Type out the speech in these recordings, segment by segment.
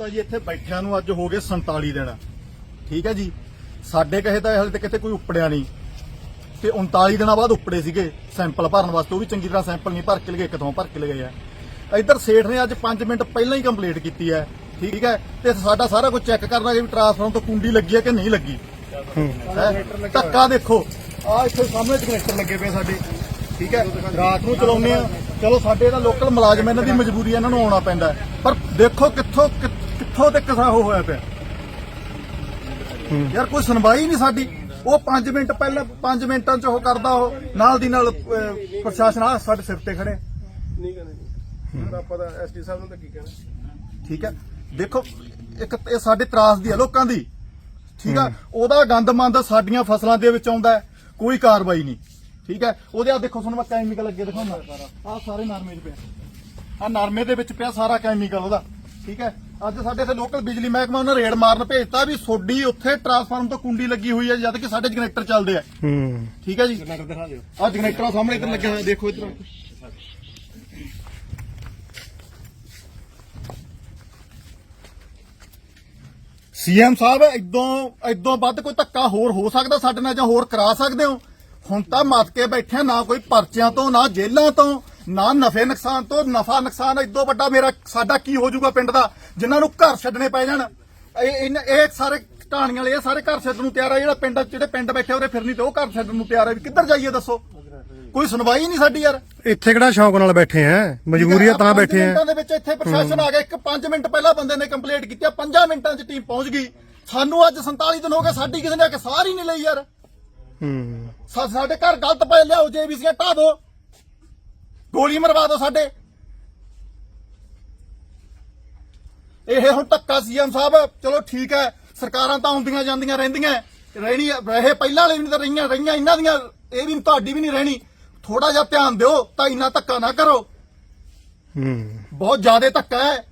ਤਾਂ ਜੀ ਇੱਥੇ ਬੈਠਿਆਂ ਨੂੰ ਅੱਜ ਹੋ ਗਏ 47 ਦਿਨ। ਠੀਕ ਹੈ ਜੀ? ਸਾਡੇ ਕਹੇ ਤਾਂ ਹਲੇ ਤੱਕ ਇੱਥੇ ਕੋਈ ਉੱਪੜਿਆ ਨਹੀਂ। ਤੇ 39 ਦਿਨਾਂ ਬਾਅਦ ਉੱਪੜੇ ਸੀਗੇ। ਸੈਂਪਲ ਭਰਨ ਵਾਸਤੇ ਉਹ ਵੀ ਚੰਗੀ ਤਰ੍ਹਾਂ ਸੈਂਪਲ ਨਹੀਂ ਭਰ ਕੇ ਲਗੇ ਕਿਥੋਂ ਭਰ ਕੇ ਲਗਾਏ ਆ। ਇੱਧਰ ਸੇਠ ਨੇ ਅੱਜ 5 ਮਿੰਟ ਪਹਿਲਾਂ ਹੀ ਕੰਪਲੀਟ ਕੀਤੀ ਹੈ। ਠੀਕ ਹੈ? ਤੇ ਸਾਡਾ ਸਾਰਾ ਕੁਝ ਚੈੱਕ ਕਰਨਾ ਕਿ ਵੀ ਟਰਾਂਸਫਾਰਮ ਤੋਂ ਕੁੰਡੀ ਲੱਗੀ ਹੈ ਕਿ ਨਹੀਂ ਲੱਗੀ। ਧੱਕਾ ਦੇਖੋ। ਆ ਇੱਥੇ ਸਾਹਮਣੇ ਜਨਰੇਟਰ ਲੱਗੇ ਪਏ ਸਾਡੇ। ਠੀਕ ਹੈ? ਰਾਤ ਨੂੰ ਚਲਾਉਂਦੇ ਆ। ਚਲੋ ਸਾਡੇ ਤਾਂ ਲੋਕਲ ਮੁਲਾਜ਼ਮ ਇਹਨਾਂ ਦੀ ਮਜਬੂਰੀ ਇਹਨਾਂ ਨੂੰ ਆਉਣਾ ਪੈਂਦਾ। ਪਰ ਦੇਖੋ ਕਿੱਥੋਂ ਕਿੱਥੋਂ ਤੱਕ ਸਾ ਹੋਇਆ ਪਿਆ? ਯਾਰ ਕੋਈ ਸੁਣਵਾਈ ਨਹੀਂ ਸਾਡੀ। ਉਹ 5 ਮਿੰਟ ਪਹਿਲਾਂ 5 ਮਿੰਟਾਂ ਚ ਉਹ ਕਰਦਾ ਉਹ। ਨਾਲ ਦੀ ਨਾਲ ਅਹ, ਪ੍ਰਸ਼ਾਸਨ ਆ ਸਾਡੇ ਸਿਰ ਤੇ ਖੜੇ। ਨਹੀਂ ਕਹਿੰਦੇ ਜੀ। ਹੁਣ ਆਪਾਂ ਤਾਂ ਐਸਟੀ ਸਾਹਿਬ ਨੂੰ ਤਾਂ ਕੀ ਕਹਿਣਾ ਠੀਕ ਹੈ। ਦੇਖੋ ਇੱਕ ਇਹ ਸਾਡੇ ਤਰਾਸ ਦੀ ਹੈ ਲੋਕਾਂ ਦੀ। ਠੀਕ ਹੈ ਉਹਦਾ ਗੰਦ ਮੰਦ ਸਾਡੀਆਂ ਫਸਲਾਂ ਦੇ ਵਿੱਚ ਆਉਂਦਾ ਹੈ। ਕੋਈ ਕਾਰਵਾਈ ਨਹੀਂ। ਠੀਕ ਹੈ? ਉਹਦੇ ਆ ਦੇਖੋ ਤੁਹਾਨੂੰ ਮੈਂ ਕੈਮੀਕਲ ਅੱਗੇ ਦਿਖਾਉਣਾ ਆ ਸਾਰੇ ਨਰਮੇ 'ਚ ਪਿਆ। ਆ ਨਰਮੇ ਦੇ ਵਿੱਚ ਪਿਆ ਸਾਰਾ ਕੈਮੀਕਲ ਉਹਦਾ। ਠੀਕ ਹੈ? ਅੱਜ ਸਾਡੇ ਇੱਥੇ ਲੋਕਲ ਬਿਜਲੀ ਮਹਿਕਮਾ ਉਹਨਾਂ ਰੇਡ ਮਾਰਨ ਭੇਜਤਾ ਵੀ ਸੋਡੀ ਉੱਥੇ ਟਰਾਂਸਫਾਰਮ ਤੋਂ ਕੁੰਡੀ ਲੱਗੀ ਹੋਈ ਹੈ ਜਦ ਕਿ ਸਾਡੇ ਜਨਰੇਟਰ ਚੱਲਦੇ ਆ। ਹੂੰ। ਠੀਕ ਹੈ ਜੀ? ਜਨਰੇਟਰ ਦਿਖਾ ਦਿਓ। ਆ ਜਨਰੇਟਰਾਂ ਸਾਹਮਣੇ ਇੱਧਰ ਲੱਗਿਆ ਹੋਇਆ ਦੇਖੋ ਇੱਧਰ। ਸੀਐਮ ਸਾਹਿਬ ਇਦੋਂ ਇਦੋਂ ਵੱਧ ਕੋਈ ਧੱਕਾ ਹੋਰ ਹੋ ਸਕਦਾ ਸਾਡੇ ਨਾਲ ਜਾਂ ਹੋਰ ਕਰਾ ਸਕਦੇ ਹੋ? ਹੁਣ ਤਾਂ ਮੱਤ ਕੇ ਬੈਠੇ ਆ, ਨਾ ਕੋਈ ਪਰਚਿਆਂ ਤੋਂ ਨਾ ਜੇਲ੍ਹਾਂ ਤੋਂ। ਨਾ ਨਫੇ ਨੁਕਸਾਨ ਤੋਂ ਨਫਾ ਨੁਕਸਾਨ ਇਦੋਂ ਵੱਡਾ ਮੇਰਾ ਸਾਡਾ ਕੀ ਹੋ ਜਾਊਗਾ ਪਿੰਡ ਦਾ? ਜਿਨ੍ਹਾਂ ਨੂੰ ਘਰ ਛੱਡਣੇ ਪੈ ਜਾਣ। ਇਹ ਸਾਰੇ ਢਾਣੀਆਂ ਵਾਲੇ ਇਹ ਸਾਰੇ ਘਰ ਛੱਡਣ ਨੂੰ ਤਿਆਰ ਆ ਜਿਹੜਾ ਪਿੰਡ ਜਿਹੜੇ ਪਿੰਡ ਬੈਠੇ ਉਹਰੇ ਫਿਰਨੀ ਤੇ ਉਹ ਘਰ ਛੱਡਣ ਨੂੰ ਤਿਆਰ ਆ। ਵੀ ਕਿੱਧਰ ਜਾਈਏ ਦੱਸੋ? ਕੋਈ ਸੁਣਵਾਈ ਨਹੀਂ ਸਾਡੀ ਯਾਰ। ਇੱਥੇ ਕਿਹੜਾ ਸ਼ੌਂਕ ਨਾਲ ਬੈਠੇ ਆ? ਮਜਬੂਰੀ ਆ ਤਾਂ ਬੈਠੇ ਆ। ਮਿੰਟਾਂ ਦੇ ਵਿੱਚ ਇੱਥੇ ਪ੍ਰਸ਼ਾਸਨ ਆ ਗਿਆ। ਇੱਕ 5 ਮਿੰਟ ਪਹਿਲਾਂ ਬੰਦੇ ਨੇ ਕੰਪਲੀਟ ਕੀਤੀ ਆ 5 ਮਿੰਟਾਂ 'ਚ ਟੀਮ ਪਹੁੰਚ ਗਈ। ਸਾਨੂੰ ਅੱਜ 47 ਦਿਨ ਹੋ ਗਏ ਸਾਡੀ ਕਿਸੇ ਨੇ ਆ ਕੇ ਸਾਰ ਹੀ ਨਹੀਂ ਲਈ ਯਾਰ। ਹੂੰ। ਸਾਡੇ ਘਰ ਗਲਤ ਪਏ ਲਿਆਓ ਜੇਬੀਸੀਆਂ ਢਾ ਦਿਓ ਗੋਲੀ ਮਰਵਾ ਦਿਓ ਸਾਡੇ। ਇਹ ਹੁਣ ਧੱਕਾ ਸੀਐਮ ਸਾਹਿਬ। ਚਲੋ ਠੀਕ ਹੈ ਸਰਕਾਰਾਂ ਤਾਂ ਆਉਂਦੀਆਂ ਜਾਂਦੀਆਂ ਰਹਿੰਦੀਆਂ। ਰਹਿਣੀ ਰਹੇ ਪਹਿਲਾਂ ਵਾਲੇ ਵੀ ਨਹੀਂ ਤਾਂ ਰਹੀਆਂ ਰਹੀਆਂ ਇਹਨਾਂ ਦੀਆਂ। ਇਹ ਵੀ ਤੁਹਾਡੀ ਵੀ ਨਹੀਂ ਰਹਿਣੀ। ਥੋੜਾ ਜਿਹਾ ਧਿਆਨ ਦਿਓ ਤਾਂ ਇੰਨਾ ਧੱਕਾ ਨਾ ਕਰੋ। ਹੂੰ। ਬਹੁਤ ਜ਼ਿਆਦਾ ਧੱਕਾ ਹੈ।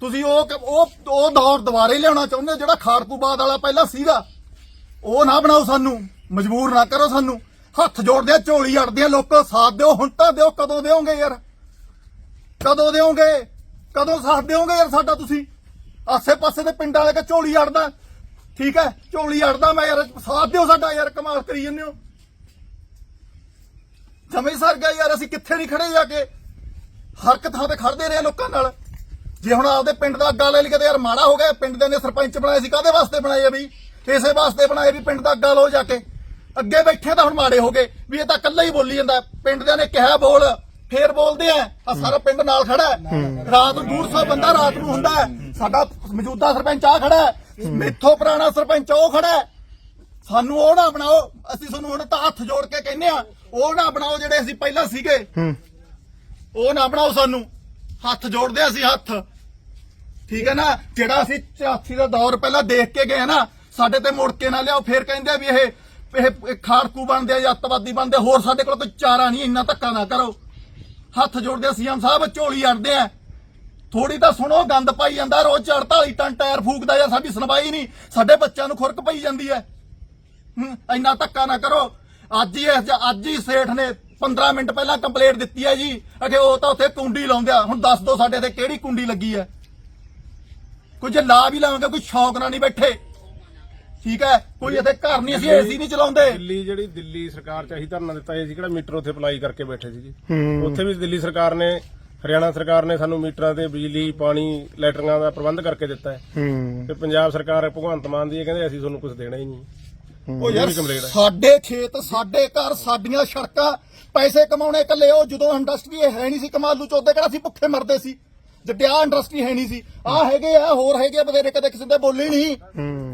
ਤੁਸੀਂ ਉਹ ਉਹ ਉਹ ਦੌਰ ਦੁਬਾਰੇ ਲਿਆਉਣਾ ਚਾਹੁੰਦੇ ਹੋ ਜਿਹੜਾ ਖਾੜਕੂਬਾਦ ਵਾਲਾ ਪਹਿਲਾਂ ਸੀਗਾ। ਉਹ ਨਾ ਬਣਾਓ ਸਾਨੂੰ ਮਜਬੂਰ ਨਾ ਕਰੋ ਸਾਨੂੰ। ਹੱਥ ਜੋੜਦੇ ਆ, ਝੋਲੀ ਅੜਦੇ ਆ, ਲੋਕੋ ਸਾਥ ਦਿਓ, ਹੁਣ ਤਾਂ ਦਿਓ, ਕਦੋਂ ਦਿਓਗੇ ਯਾਰ? ਕਦੋਂ ਦਿਓਗੇ? ਕਦੋਂ ਸਾਥ ਦਿਓਗੇ ਯਾਰ ਸਾਡਾ ਤੁਸੀਂ? ਆਸੇ-ਪਾਸੇ ਦੇ ਪਿੰਡ ਵਾਲੇ ਕੇ ਝੋਲੀ ਅੜਦਾ। ਠੀਕ ਹੈ, ਝੋਲੀ ਅੜਦਾ ਮੈਂ ਯਾਰ, ਸਾਥ ਦਿਓ ਸਾਡਾ ਯਾਰ, ਕਮਾਲ ਕਰੀ ਜੰਨੇ ਹੋ। ਜਮੇ ਸਰ ਗਿਆ ਯਾਰ, ਅਸੀਂ ਕਿੱਥੇ ਨਹੀਂ ਖੜੇ ਜਾ ਕੇ? ਹਰ ਇੱਕ ਥਾਂ ਤੇ ਖੜਦੇ ਰਹੇ ਲੋਕਾਂ ਨਾਲ। ਜੇ ਹੁਣ ਆਪਦੇ ਪਿੰਡ ਦਾ ਅੱਗਾ ਲੈ ਲਈ ਕਿਤੇ ਯਾਰ ਮਾੜਾ ਹੋ ਗਿਆ, ਪਿੰਡ ਦੇ ਨੇ ਸਰਪੰਚ ਬਣਾਏ ਸੀ ਕਾਦੇ ਵਾਸਤੇ ਬਣਾਏ ਆ ਵੀ ਇਸੇ ਵਾਸਤੇ ਬਣਾਏ ਵੀ ਪਿੰਡ ਦਾ ਅੱਗਾ ਲੋ ਜਾ ਕੇ। ਅੱਗੇ ਬੈਠੇ ਤਾਂ ਹੁਣ ਮਾੜੇ ਹੋ ਗਏ ਵੀ ਇਹ ਤਾਂ ਇਕੱਲਾ ਹੀ ਬੋਲੀ ਜਾਂਦਾ। ਪਿੰਡ ਦੇ ਨੇ ਕਿਹਾ ਬੋਲ ਫੇਰ ਬੋਲਦੇ ਆ ਆ ਸਾਰਾ ਪਿੰਡ ਨਾਲ ਖੜਾ ਹੈ। ਰਾਤ ਨੂੰ 150 ਬੰਦਾ ਰਾਤ ਨੂੰ ਹੁੰਦਾ ਹੈ। ਸਾਡਾ ਮੌਜੂਦਾ ਸਰਪੰਚ ਆ ਖੜਾ ਹੈ। ਮੇਥੋਂ ਪੁਰਾਣਾ ਸਰਪੰਚ ਉਹ ਖੜਾ ਹੈ। ਸਾਨੂੰ ਉਹ ਨਾ ਬਣਾਓ ਅਸੀਂ ਤੁਹਾਨੂੰ ਹੁਣ ਤਾਂ ਹੱਥ ਜੋੜ ਕੇ ਕਹਿੰਦੇ ਆ ਉਹ ਨਾ ਬਣਾਓ ਜਿਹੜੇ ਅਸੀਂ ਪਹਿਲਾਂ ਸੀਗੇ। ਉਹ ਨਾ ਬਣਾਓ ਸਾਨੂੰ। ਹੱਥ ਜੋੜਦੇ ਅਸੀਂ ਹੱਥ। ਠੀਕ ਹੈ ਨਾ? ਜਿਹੜਾ ਅਸੀਂ 84 ਦਾ ਦੌਰ ਪਹਿਲਾਂ ਦੇਖ ਕੇ ਗਏ ਨਾ ਸਾਡੇ ਤੇ ਮੁੜ ਕੇ ਨਾ ਲਿਆਓ ਫੇਰ ਕਹਿੰਦੇ ਆ ਵੀ ਇਹ ਇਹ ਖਾੜਕੂ ਬਣਦੇ ਆ ਜਾਂ ਅੱਤਵਾਦੀ ਬਣਦੇ ਹੋਰ ਸਾਡੇ ਕੋਲ ਕੋਈ ਚਾਰਾ ਨਹੀਂ ਇੰਨਾ ਧੱਕਾ ਨਾ ਕਰੋ। ਹੱਥ ਜੋੜਦੇ ਆ ਸੀਐਮ ਸਾਹਿਬ ਝੋਲੀ ਅੜਦੇ ਆ। ਥੋੜੀ ਤਾਂ ਸੁਣੋ ਗੰਦ ਪਾਈ ਜਾਂਦਾ ਰੋਜ਼ 48 ਟਨ ਟਾਇਰ ਫੂਕਦਾ ਜਾਂ ਸਾਡੀ ਸੁਣਵਾਈ ਨਹੀਂ ਸਾਡੇ ਬੱਚਿਆਂ ਨੂੰ ਖੁਰਕ ਪਈ ਜਾਂਦੀ ਹੈ। ਹੂੰ, ਇੰਨਾ ਧੱਕਾ ਨਾ ਕਰੋ। ਅੱਜ ਹੀ ਅੱਜ ਹੀ ਸੇਠ ਨੇ 15 ਮਿੰਟ ਪਹਿਲਾਂ ਕੰਪਲੇਂਟ ਦਿੱਤੀ ਹੈ ਜੀ ਅਗੇ ਉਹ ਤਾਂ ਉੱਥੇ ਕੁੰਡੀ ਲਾਉਂਦੇ ਆ। ਹੁਣ ਦੱਸ ਦੋ ਸਾਡੇ ਤੇ ਕਿਹੜੀ ਕੁੰਡੀ ਲੱਗੀ ਹੈ। ਕੁਝ ਲਾ ਵੀ ਲਾਵਾਂਗੇ ਕੋਈ ਸ਼ੌਕ ਨਾਲ ਨਹੀਂ ਬੈਠੇ। ਠੀਕ ਹੈ ਕੋਈ ਇੱਥੇ ਘਰ ਨਹੀਂ ਅਸੀਂ ਏਸੀ ਨਹੀਂ ਚਲਾਉਂਦੇ। ਦਿੱਲੀ ਜਿਹੜੀ ਦਿੱਲੀ ਸਰਕਾਰ ਚ ਅਸੀਂ ਧਰਨਾ ਦਿੱਤਾ ਸੀ ਕਿਹੜਾ ਮੀਟਰ ਉੱਥੇ ਅਪਲਾਈ ਕਰਕੇ ਬੈਠੇ ਸੀ ਜੀ। ਉੱਥੇ ਵੀ ਦਿੱਲੀ ਸਰਕਾਰ ਨੇ ਹਰਿਆਣਾ ਸਰਕਾਰ ਨੇ ਸਾਨੂੰ ਮੀਟਰਾਂ ਤੇ ਬਿਜਲੀ ਪਾਣੀ ਲੈਟਰਿੰਗਾਂ ਦਾ ਪ੍ਰਬੰਧ ਕਰਕੇ ਦਿੱਤਾ ਹੈ। ਤੇ ਪੰਜਾਬ ਸਰਕਾਰ ਭਗਵੰਤ ਮਾਨ ਦੀ ਇਹ ਕਹਿੰਦੇ ਅਸੀਂ ਤੁਹਾਨੂੰ ਕੁਝ ਦੇਣਾ ਹੀ ਨਹੀਂ। ਉਹ ਯਾਰ। ਸਾਡੇ ਖੇਤ ਸਾਡੇ ਘਰ ਸਾਡੀਆਂ ਸੜਕਾਂ ਪੈਸੇ ਕਮਾਉਣੇ ਇਕੱਲੇ ਉਹ ਜਦੋਂ ਇੰਡਸਟਰੀ ਹੈ ਨਹੀਂ ਸੀ ਕਮਾਲੂ ਚੋਦੇ ਕਿਹੜਾ ਸੀ ਭੁੱਖੇ ਮਰਦੇ ਸੀ। ਜੱਟਿਆ ਇੰਡਸਟਰੀ ਹੈ ਨਹੀਂ ਸੀ। ਆ ਹੈਗੇ ਆ ਹੋਰ ਹੈਗੇ ਆ ਬਥੇਰੇ ਕਦੇ ਕਿਸੇ ਦੇ ਬੋਲੇ ਨਹੀਂ।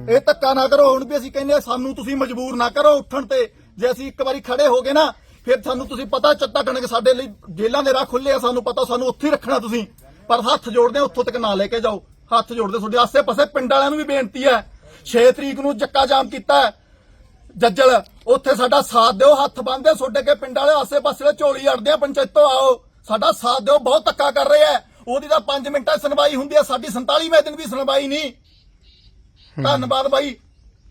ਇਹ ਧੱਕਾ ਨਾ ਕਰੋ ਹੁਣ ਵੀ ਅਸੀਂ ਕਹਿੰਦੇ ਆ ਸਾਨੂੰ ਤੁਸੀਂ ਮਜਬੂਰ ਨਾ ਕਰੋ ਉੱਠਣ ਤੇ। ਜੇ ਅਸੀਂ ਇੱਕ ਵਾਰੀ ਖੜੇ ਹੋ ਗਏ ਨਾ ਫਿਰ ਸਾਨੂੰ ਤੁਸੀਂ ਪਤਾ ਚੱਤਾ ਕਣਕ ਸਾਡੇ ਲਈ ਜੇਲਾਂ ਦੇ ਰਾਹ ਖੁੱਲੇ ਆ ਸਾਨੂੰ ਪਤਾ ਸਾਨੂੰ ਉੱਥੇ ਹੀ ਰੱਖਣਾ ਤੁਸੀਂ। ਪਰ ਹੱਥ ਜੋੜਦੇ ਆ, ਉੱਥੋਂ ਤੱਕ ਨਾ ਲੈ ਕੇ ਜਾਓ। ਹੱਥ ਜੋੜਦੇ ਤੁਹਾਡੇ ਆਸੇ-ਪਾਸੇ ਪਿੰਡ ਵਾਲਿਆਂ ਨੂੰ ਵੀ ਬੇਨਤੀ ਹੈ। 6 ਤਰੀਕ ਨੂੰ ਚੱਕਾ ਜਾਮ ਕੀਤਾ ਜੱਜਲ ਉੱਥੇ ਸਾਡਾ ਸਾਥ ਦਿਓ ਹੱਥ ਬੰਨਦੇ ਛੋਡੇ ਕੇ ਪਿੰਡ ਵਾਲੇ ਆਸੇ-ਪਾਸੇ ਦੇ ਝੋਲੀ ਅੜਦੇ ਆ ਪੰਚਾਇਤੋਂ ਆਓ। ਸਾਡਾ ਸਾਥ ਦਿਓ ਬਹੁਤ ਧੱਕਾ ਕਰ ਰਹੇ ਆ ਉਹਦੀ ਤਾਂ 5 ਮਿੰਟਾਂ ਸੁਣਵਾਈ ਹੁੰਦੀ ਹੈ ਸਾਡੀ 47ਵੇਂ ਦਿਨ ਵੀ ਸੁਣਵਾਈ ਨਹੀਂ। ਧੰਨਵਾਦ ਬਾਈ।